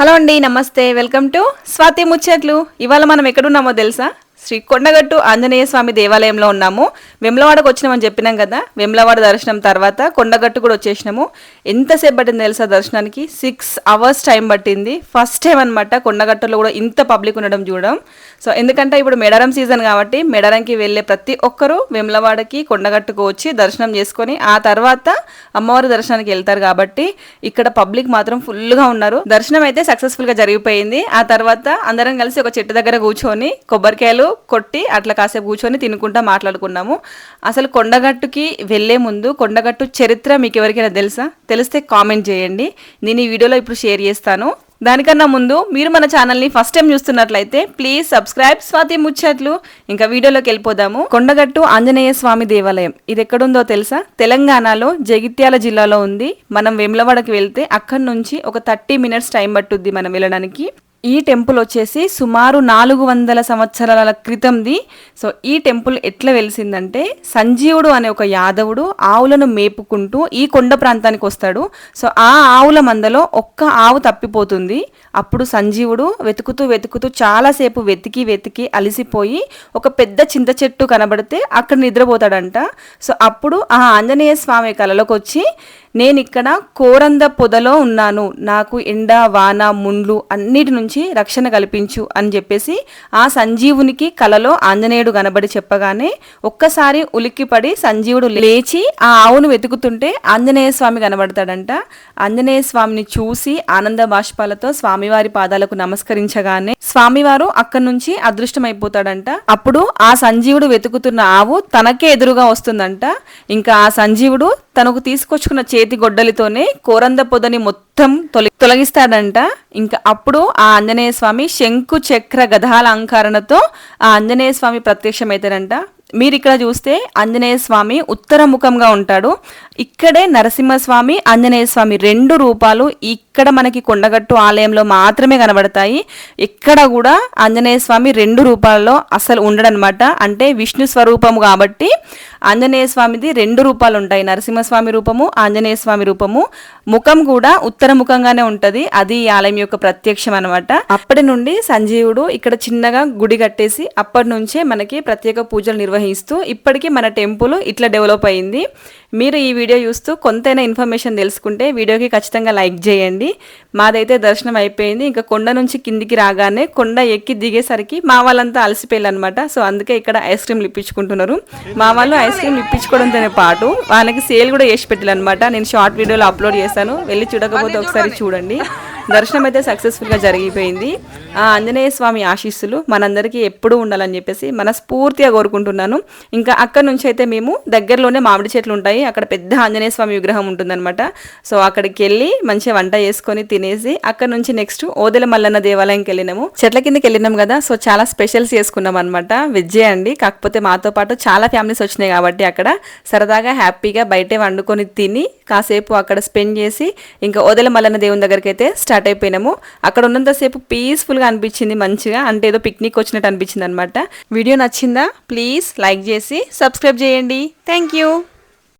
Hello అండి నమస్తే. Welcome to Swathi ముచ్చట్లు. ఇవాళ మనం ఎక్కడున్నామో తెలుసా? శ్రీ కొండగట్టు ఆంజనేయ స్వామి దేవాలయంలో ఉన్నాము. వెమ్లవాడకు వచ్చినామని చెప్పినాం కదా. వెమ్లవాడ దర్శనం తర్వాత కొండగట్టు కూడా వచ్చేసినాము. ఎంతసేపు పట్టింది తెలుసా దర్శనానికి? సిక్స్ అవర్స్ టైం పట్టింది. ఫస్ట్ టైం అనమాట కొండగట్టులో కూడా ఇంత పబ్లిక్ ఉండడం చూడడం. సో ఎందుకంటే ఇప్పుడు మెడారం సీజన్ కాబట్టి మెడారంకి వెళ్ళే ప్రతి ఒక్కరూ వెమ్లవాడకి కొండగట్టుకు వచ్చి దర్శనం చేసుకొని ఆ తర్వాత అమ్మవారి దర్శనానికి వెళ్తారు కాబట్టి ఇక్కడ పబ్లిక్ మాత్రం ఫుల్గా ఉన్నారు. దర్శనం అయితే సక్సెస్ఫుల్గా జరిగిపోయింది. ఆ తర్వాత అందరం కలిసి ఒక చెట్టు దగ్గర కూర్చొని కొబ్బరికాయలు కొట్టి అట్లా కాసేపు కూర్చొని తినుకుంటా మాట్లాడుకున్నాము. అసలు కొండగట్టుకి వెళ్ళే ముందు కొండగట్టు చరిత్ర మీకు ఎవరికైనా తెలుసా? తెలిస్తే కామెంట్ చేయండి. నేను ఈ వీడియోలో ఇప్పుడు షేర్ చేస్తాను. దానికన్నా ముందు మీరు మన ఛానల్ని ఫస్ట్ టైం చూస్తున్నట్లయితే ప్లీజ్ సబ్స్క్రైబ్ స్వాతి ముచ్చట్లు. ఇంకా వీడియోలోకి వెళ్ళిపోదాము. కొండగట్టు ఆంజనేయ స్వామి దేవాలయం. ఇది ఎక్కడుందో తెలుసా? తెలంగాణలో జగిత్యాల జిల్లాలో ఉంది. మనం వెమ్లవాడకి వెళ్తే అక్కడి నుంచి ఒక థర్టీ మినిట్స్ టైం పట్టుద్ది మనం వెళ్ళడానికి. ఈ టెంపుల్ వచ్చేసి సుమారు నాలుగు వందల సంవత్సరాల క్రితంది. సో ఈ టెంపుల్ ఎట్లా వెలిసిందంటే సంజీవుడు అనే ఒక యాదవుడు ఆవులను మేపుకుంటూ ఈ కొండ ప్రాంతానికి వస్తాడు. సో ఆ ఆవుల మందలో ఒక్క ఆవు తప్పిపోతుంది. అప్పుడు సంజీవుడు వెతుకుతూ వెతుకుతూ చాలాసేపు వెతికి వెతికి అలిసిపోయి ఒక పెద్ద చింత చెట్టు కనబడితే అక్కడ నిద్రపోతాడంట. సో అప్పుడు ఆ ఆంజనేయ స్వామి కలలోకి వచ్చి నేను ఇక్కడ కోరంద పొదలో ఉన్నాను. నాకు ఎండ వాన ముండ్లు అన్నిటి నుంచి రక్షణ కల్పించు అని చెప్పేసి ఆ సంజీవునికి కలలో ఆంజనేయుడు కనబడి చెప్పగానే ఒక్కసారి ఉలిక్కిపడి సంజీవుడు లేచి ఆ ఆవును వెతుకుతుంటే ఆంజనేయ స్వామి కనబడతాడంట. ఆంజనేయ స్వామిని చూసి ఆనంద బాష్పాలతో స్వామివారి పాదాలకు నమస్కరించగానే స్వామివారు అక్కడి నుంచి అదృష్టమైపోతాడంట. అప్పుడు ఆ సంజీవుడు వెతుకుతున్న ఆవు తనకే ఎదురుగా వస్తుందంట. ఇంకా ఆ సంజీవుడు తనకు తీసుకొచ్చుకున్న చేతి గొడ్డలితోనే కోరంద పొదని మొత్తం తొలి తొలగిస్తాడంట. ఇంకా అప్పుడు ఆ ఆంజనేయ స్వామి శంకు చక్ర గదాల అలంకరణతో ఆ ఆంజనేయ స్వామి ప్రత్యక్షమవుతాడంట. మీరు ఇక్కడ చూస్తే ఆంజనేయ స్వామి ఉత్తర ముఖంగా ఉంటాడు. ఇక్కడే నరసింహస్వామి ఆంజనేయ స్వామి రెండు రూపాలు ఇక్కడ మనకి కొండగట్టు ఆలయంలో మాత్రమే కనబడతాయి. ఇక్కడ కూడా ఆంజనేయ స్వామి రెండు రూపాల్లో అసలు ఉండడనమాట. అంటే విష్ణు స్వరూపము కాబట్టి ఆంజనేయ స్వామిది రెండు రూపాలు ఉంటాయి. నరసింహస్వామి రూపము ఆంజనేయ స్వామి రూపము. ముఖం కూడా ఉత్తర ముఖంగానే ఉంటది. అది ఈ ఆలయం యొక్క ప్రత్యక్షం అనమాట అప్పటి నుండి సంజీవుడు ఇక్కడ చిన్నగా గుడి కట్టేసి అప్పటి నుంచే మనకి ప్రత్యేక పూజలు నిర్వహిస్తూ ఇప్పటికీ మన టెంపుల్ ఇట్లా డెవలప్ అయింది. మీరు ఈ వీడియో చూస్తూ కొంతైనా ఇన్ఫర్మేషన్ తెలుసుకుంటే వీడియోకి ఖచ్చితంగా లైక్ చేయండి. మాదైతే దర్శనం అయిపోయింది. ఇంకా కొండ నుంచి కిందికి రాగానే కొండ ఎక్కి దిగేసరికి మా వాళ్ళంతా అలసిపోయారు అనమాట సో అందుకే ఇక్కడ ఐస్ క్రీమ్లు ఇప్పించుకుంటున్నారు. మా వాళ్ళు ఐస్ క్రీమ్లు ఇప్పించుకోవడంతోనే పాటు వాళ్ళకి సేల్ కూడా చేసి పెట్టాలన్నమాట నేను షార్ట్ వీడియోలో అప్లోడ్ చేశాను. వెళ్ళి చూడకపోతే ఒకసారి చూడండి. దర్శనం అయితే సక్సెస్ఫుల్గా జరిగిపోయింది. ఆ ఆంజనేయ స్వామి ఆశీస్సులు మనందరికీ ఎప్పుడూ ఉండాలని చెప్పేసి మనస్ఫూర్తిగా కోరుకుంటున్నాను. ఇంకా అక్కడ నుంచి అయితే మేము దగ్గరలోనే మామిడి చెట్లు ఉంటాయి. అక్కడ పెద్ద ఆంజనేయ స్వామి విగ్రహం ఉంటుందన్నమాట. సో అక్కడికి వెళ్ళి మంచిగా వంట చేసుకొని తినేసి అక్కడ నుంచి నెక్స్ట్ ఓదెల మల్లన్న దేవాలయంకి వెళ్ళినాము. చెట్ల కిందకి వెళ్ళినాం కదా సో చాలా స్పెషల్స్ చేసుకున్నాం అనమాట వెజ్జే అండి. కాకపోతే మాతో పాటు చాలా ఫ్యామిలీస్ వచ్చినాయి కాబట్టి అక్కడ సరదాగా హ్యాపీగా బయటే వండుకొని తిని కాసేపు అక్కడ స్పెండ్ చేసి ఇంకా ఓదెల మల్లన్న దేవుని దగ్గరికి అయితే స్టార్ట్ అయిపోయినాము. అక్కడ ఉన్నంతసేపు పీస్ఫుల్గా అనిపించింది మంచిగా. అంటే ఏదో పిక్నిక్ వచ్చినట్టు అనిపించింది అనమాట వీడియో నచ్చిందా? ప్లీజ్ లైక్ చేసి సబ్స్క్రైబ్ చేయండి. Thank you